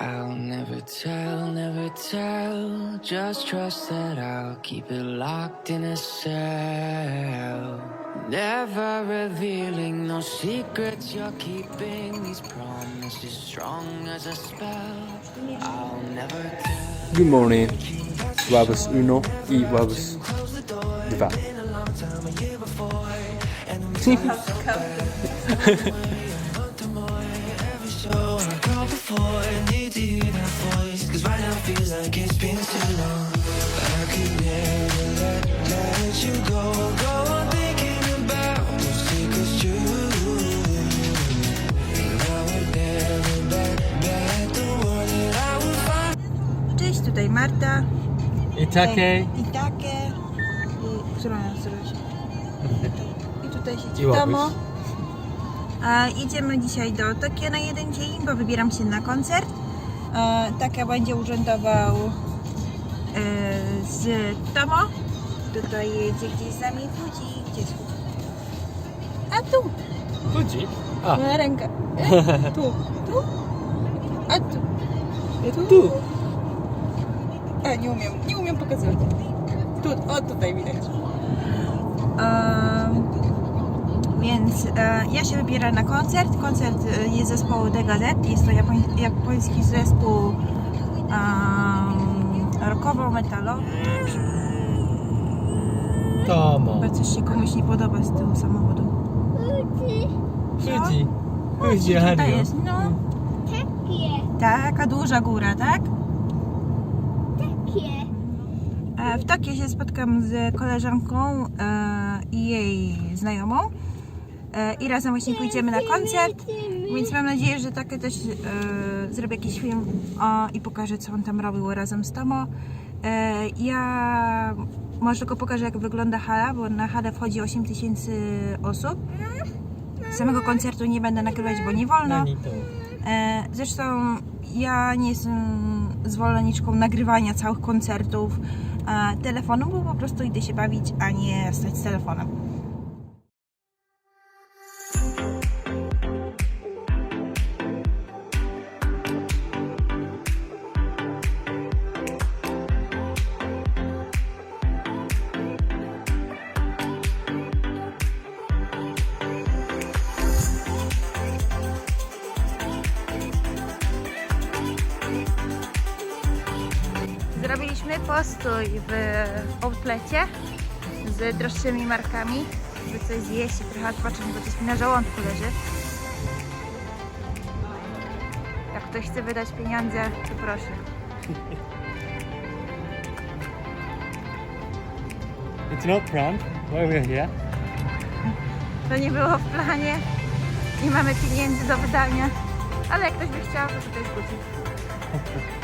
I'll never tell, never tell. Just trust that I'll keep it locked in a cell. Never revealing no secrets you're keeping. These promises strong as a spell. I'll never tell. Good morning. Webs 1 i Webs 2. for and need to hear that voice. Cause right now feels like it's been too long. I could never let, let you go. Go on thinking about those secrets Cześć, tutaj Marta. I takie I takie I którą? I tutaj siedzi Tomo a, idziemy dzisiaj do Tokio na jeden dzień, bo wybieram się na koncert. A, Taka będzie urzędował e, z Tomo. Tutaj jedzie gdzieś za nami Fuji. Gdzie jest Fuji? A tu! Budzi. A, Moja ręka. E, Tu. Tu. A tu. Tu. Tu. A, nie umiem, nie umiem pokazywać. Tu, o tutaj widać. Ehm, więc e, ja się wybieram na koncert. Koncert e, jest zespołu The Gazette. Jest to japoń, japoński zespół um, rockowo-metalowy. Tomo. Chyba coś się komuś nie podoba z tyłu samochodu. Budzi. Budzi, To jest, no. Taka duża góra, tak? E, W Tokio się spotkam z koleżanką e, i jej znajomą e, i razem właśnie pójdziemy na koncert, więc mam nadzieję, że takie też e, zrobię jakiś film o, i pokażę, co on tam robił razem z Tomo. E, ja może tylko pokażę, jak wygląda hala, bo na halę wchodzi 8 tysięcy osób. Samego koncertu nie będę nagrywać, bo nie wolno. To. E, Zresztą ja nie jestem zwolenniczką nagrywania całych koncertów e, telefonu, bo po prostu idę się bawić, a nie stać z telefonem. Zrobiliśmy postój w outlecie z droższymi markami, by coś zjeść i trochę odpocząć, bo coś mi na żołądku leży. Jak ktoś chce wydać pieniądze, to proszę. It's not prank. Why we're here? To nie było w planie, nie mamy pieniędzy do wydania, ale jak ktoś by chciał, to tutaj skróci.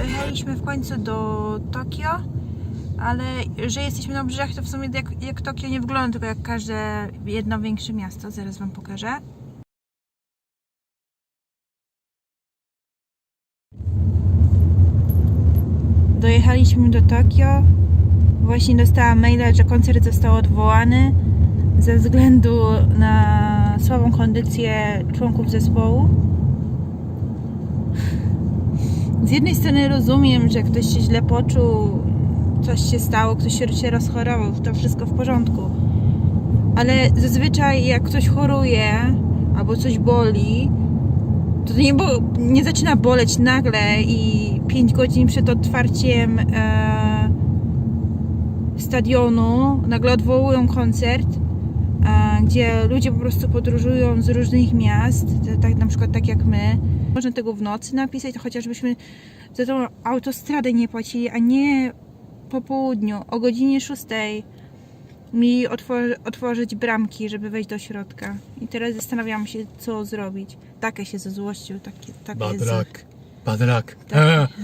Dojechaliśmy w końcu do Tokio, ale że jesteśmy na obrzeżach, to w sumie jak, jak Tokio nie wygląda, tylko jak każde jedno większe miasto. Zaraz Wam pokażę. Dojechaliśmy do Tokio. Właśnie dostałam maila, że koncert został odwołany ze względu na słabą kondycję członków zespołu. Z jednej strony rozumiem, że ktoś się źle poczuł, coś się stało, ktoś się- rozchorował, to wszystko w porządku. Ale zazwyczaj jak ktoś choruje albo coś boli, to nie, bo, nie zaczyna boleć nagle i 5 godzin przed otwarciem e, stadionu nagle odwołują koncert, e, gdzie ludzie po prostu podróżują z różnych miast, tak na przykład tak jak my. Można tego w nocy napisać, chociażbyśmy za tą autostradę nie płacili, a nie po południu, o godzinie 6 mi otworzy, otworzyć bramki, żeby wejść do środka. I teraz zastanawiam się, co zrobić. Takie się ze złością, takie, takie Bad z- luck. Bad luck. Tak.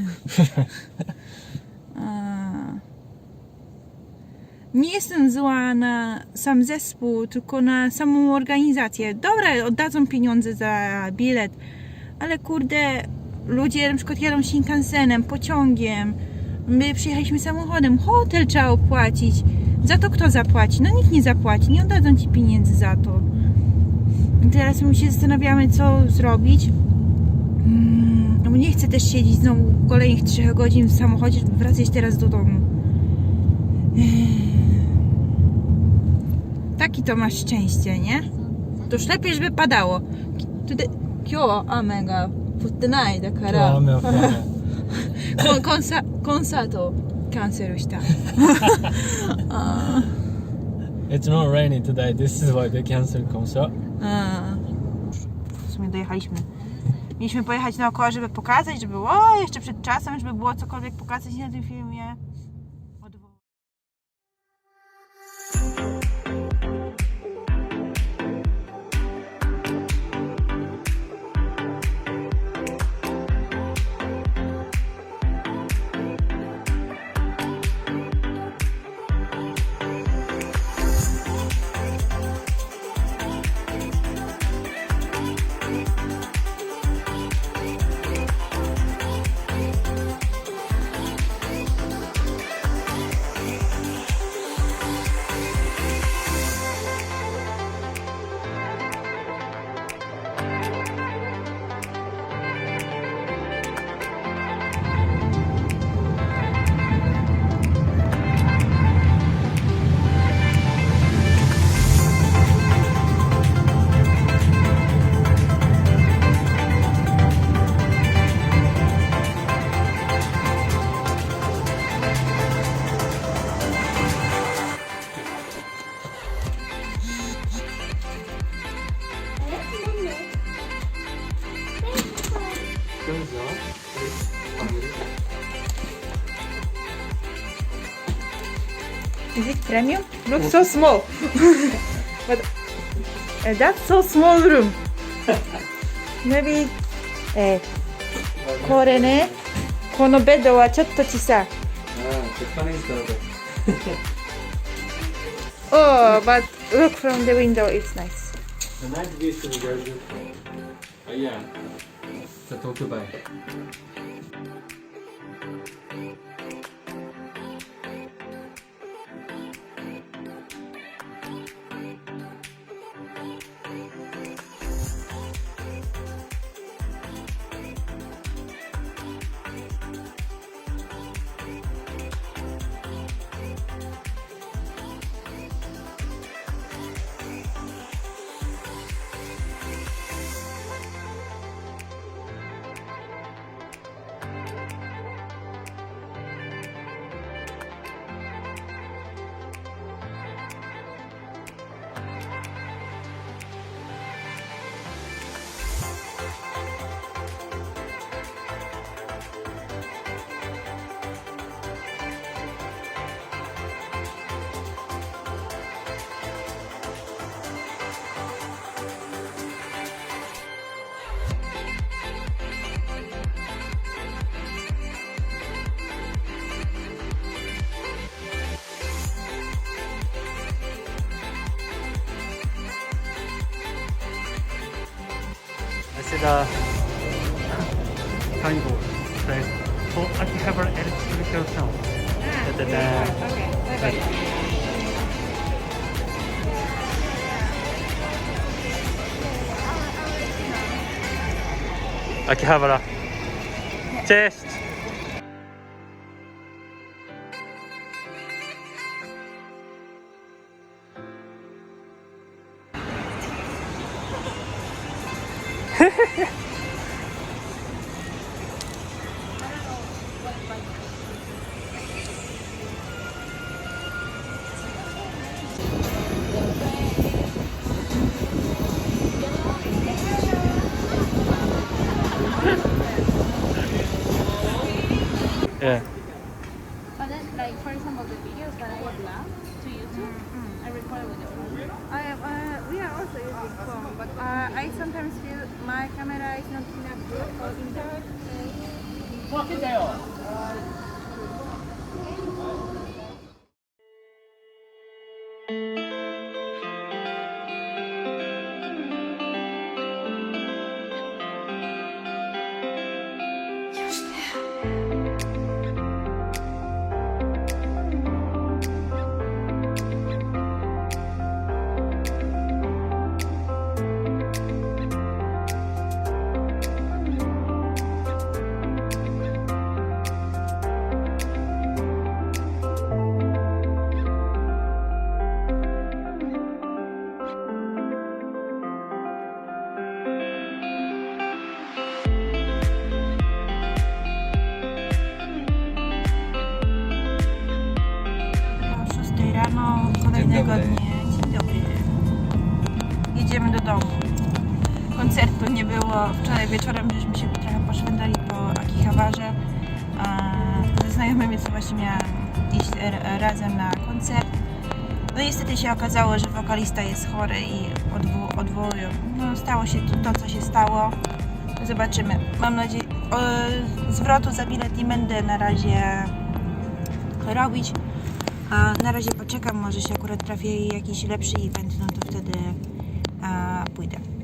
Nie jestem zła na sam zespół, tylko na samą organizację. Dobra, oddadzą pieniądze za bilet, ale kurde, ludzie na przykład jadą Shinkansenem, pociągiem. My przyjechaliśmy samochodem, hotel trzeba opłacić. Za to kto zapłaci? No nikt nie zapłaci, nie oddadzą ci pieniędzy za to. I teraz my się zastanawiamy, co zrobić. Mm, No nie chcę też siedzieć znowu kolejnych 3 godzin w samochodzie, żeby wracać teraz do domu. Taki to masz szczęście, nie? To już lepiej, żeby padało. Today, 今日は雨が降ってないだか今日はら雨は降らないコンコンサコンサートをキャンセルした。あ It's not raining today, this is why they cancel concert. ーうんw sumie dojechaliśmy. Mieliśmy pojechać naokoło, żeby pokazać, żeby o, jeszcze przed czasem, żeby było cokolwiek pokazać na tym filmie. Is it premium? Looks so small. but uh, that's so small room. Maybe えーこれね、このベッドはちょっと小さい。 Ah, the funny story. Oh, but look from the window, it's nice. The night view is very beautiful. Oh yeah. The Tokyo Bay. the tango Okay. So I have an electrical. Ah. Okay, bye bye. Akihabara. Test. Yeah. But then, like for the videos that I upload to YouTube, I record with the. I, uh, we are also using phone, but uh, I sometimes feel my camera is not enough good for internet. tygodnie. Koncertu nie było. Wczoraj wieczorem żeśmy się trochę poszwendali po Akihabarze. Ze znajomymi co właśnie miałam iść razem na koncert. No niestety się okazało, że wokalista jest chory i odwo- odwołują. No stało się to, to, co się stało. Zobaczymy. Mam nadzieję... O, zwrotu za bilet nie będę na razie robić. A na razie poczekam, może się akurat trafi jakiś lepszy event, no to wtedy a, pójdę.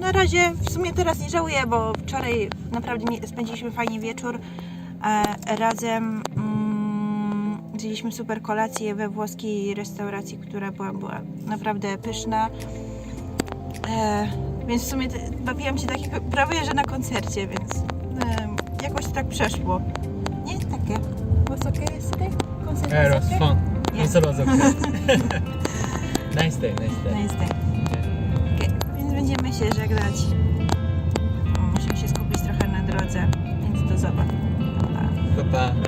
Na razie w sumie teraz nie żałuję, bo wczoraj naprawdę spędziliśmy fajnie wieczór e, razem. Mm, zjedliśmy super kolację we włoskiej restauracji, która była, była naprawdę pyszna. E, więc w sumie bawiłam się tak prawie, że na koncercie, więc e, jakoś to tak przeszło. Nie takie. Was okay yesterday? Concert Yeah, it was okay? fun. Yeah. Concert was okay. nice day, nice day. Nice day. Będziemy się żegnać. Musimy się skupić trochę na drodze, więc do zobaczenia. Pa, pa.